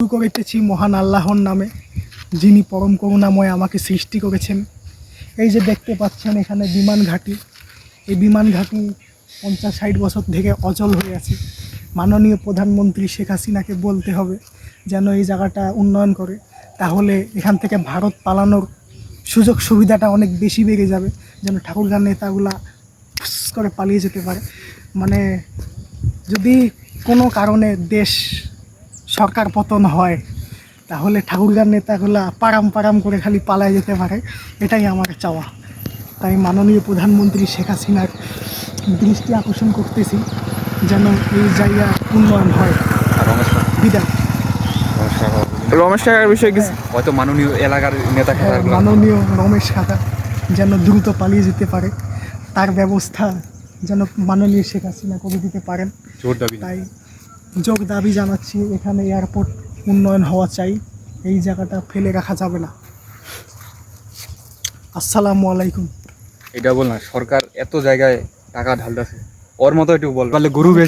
শুরু করিতেছি মহান আল্লাহর নামে, যিনি পরম করুণাময় আমাকে সৃষ্টি করেছেন। এই যে দেখতে পাচ্ছেন এখানে বিমান ঘাঁটি। এই বিমান ঘাঁটি পঞ্চাশ ষাট বছর থেকে অচল হয়ে আছে। মাননীয় প্রধানমন্ত্রী শেখ হাসিনাকে বলতে হবে যেন এই জায়গাটা উন্নয়ন করে। তাহলে এখান থেকে ভারত পালানোর সুযোগ সুবিধাটা অনেক বেশি বেড়ে যাবে, যেন ঠাকুরগাঁর নেতাগুলা করে পালিয়ে যেতে পারে। মানে যদি কোনো কারণে দেশ সরকার পতন হয় তাহলে ঠাকুরগার নেতাগুলা পারাম পারাম করে খালি পালায় যেতে পারে এটাই আমার চাওয়া। তাই মাননীয় প্রধানমন্ত্রী শেখ হাসিনার দৃষ্টি আকর্ষণ করতেছি যেন এই জায়গা উন্নয়ন হয়। বিদায়। রমেশ বিষয়ে কিছু হয়তো মাননীয় এলাকার নেতা হ্যাঁ, মাননীয় রমেশ খাতা যেন দ্রুত পালিয়ে যেতে পারে তার ব্যবস্থা যেন মাননীয় শেখ হাসিনা করে দিতে পারেন। তাই যোগ দাবি জানাচ্ছি এখানে এয়ারপোর্ট উন্নয়ন হওয়া চাই। এই জায়গাটা ফেলে রাখা যাবে না। আসসালামু আলাইকুম। এটা বল না সরকার এত জায়গায় টাকা ঢালতেছে। ওর মতো একটু বল। তাহলে গরু বেশ।